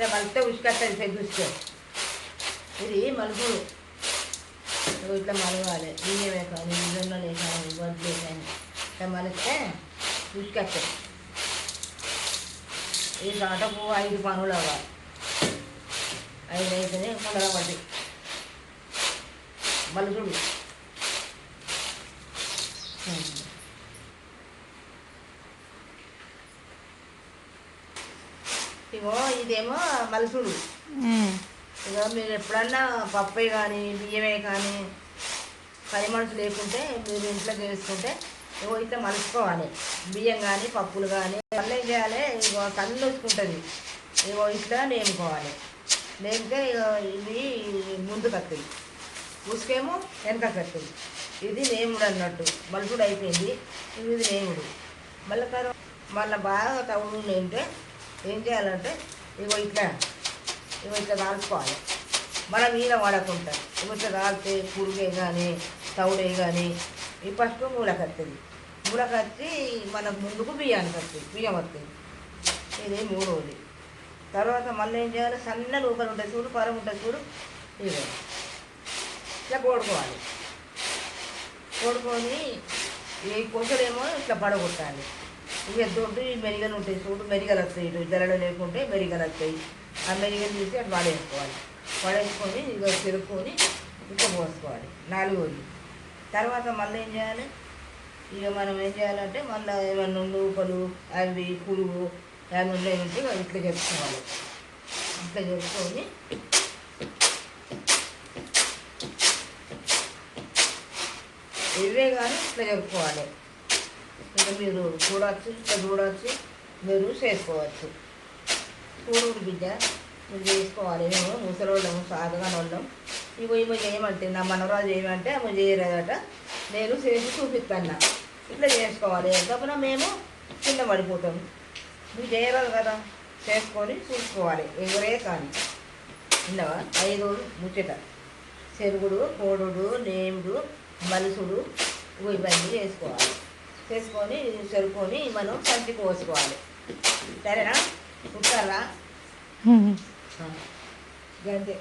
ఇట్లా మలిస్తే ఉసుకొస్తుంది పెద్ద ఉసుక ఇది మలుపులు ఇగో ఇట్లా మలవాలి బియ్యమే కానీ జొన్నలే కానీ వడ్లే కానీ ఇట్లా మలిస్తే ఉసుకొస్తుంది ఈ దాటకు ఐదు పనులు అవ్వాలి ఐదు అయితేనే కొండల పడ్డి మలుసుడు ఇగో ఇదేమో మలుసుడు. ఇక మీరు ఎప్పుడన్నా పప్పే కానీ బియ్యమే కానీ పని మనుషులు లేకుంటే మీరు ఇంట్లో చేసుకుంటే ఇగో ఇట్లా మలుచుకోవాలి. బియ్యం కానీ పప్పులు కానీ మళ్ళీ ఏం చేయాలి? ఇగో కళ్ళు వచ్చుకుంటుంది ఇగో ఇట్లా నేముకోవాలి. నేమితే ఇగో ఇది ముందుకు వస్తుంది ఉసుకేమో వెనకకి వస్తుంది ఇది నేముడు అన్నట్టు. మలుపుడు అయిపోయింది. ఇది నేముడు. మళ్ళీ తర్వాత మళ్ళీ బాగా తవుడు నేమితే ఏం చేయాలంటే ఇగో ఇట్లా ఇగో ఇట్లా కాల్చుకోవాలి మన నీళ్ళ వాడకుండా ఇవి ఇట్లా కాల్తే పురుగే కానీ తౌడే కానీ ఈ ఫస్ట్ మూలకత్తుంది. మూలకత్తి మనకు ముందుకు బియ్యానికి వస్తుంది బియ్యం వస్తుంది ఇది మూడవది తర్వాత మళ్ళీ ఏం చేయాలి? సన్న లోపల ఉంటుంది చూడు పరం ఉంటుంది చూడు ఇవి ఇట్లా కోడుకోవాలి. కోడుకొని ఈ కొంచెమేమో ఇట్లా పడగొట్టాలి. ఇక దొడ్డు ఈ మెరిగలు ఉంటాయి చూడు మెరిగలు వస్తాయి ఇటు జరడు లేకుంటే మెరిగలు వస్తాయి. ఆ మెరిగలు తీసి అటు వాడేసుకోవాలి. వాడేసుకొని ఇక చెరుక్కొని ఇక పోసుకోవాలి నాలుగోది తర్వాత మళ్ళీ ఏం చేయాలి? ఇక మనం ఏం చేయాలంటే మళ్ళీ ఏమన్నా లోపలు అవి పురుగు ఏమైనా ఉన్నాయి ఉంటే ఇట్లా చెప్పుకోవాలి. ఇట్లా చెప్పుకొని ఇవే కానీ ఇట్లా జరుపుకోవాలి మీరు చూడవచ్చు ఇంకా చూడవచ్చు మీరు చేసుకోవచ్చు. చూడు బిడ్డ మీరు చేసుకోవాలి. మేము ముసలోళ్ళము సాధగాని వాళ్ళం ఇగో ఇవో చేయమంటే నా మనవరాజు చేయమంటే ఆమె చేయరాదట నేను చేసి చూపిస్తాను ఇట్లా చేసుకోవాలి. కాకపోతే మేము కింద పడిపోతాం. నువ్వు చేయరాదు కదా? చేసుకొని చూసుకోవాలి. ఎవరే కానీ. విన్నావా? ఐదు ముచ్చట. చెరుగుడు కోడుడు నేముడు మలుసుడు ఇవి ఇవన్నీ చేసుకోవాలి. చేసుకొని చెరుకొని మనం సంచి కోసుకోవాలి సరేనా? ఉమ్. గంతే.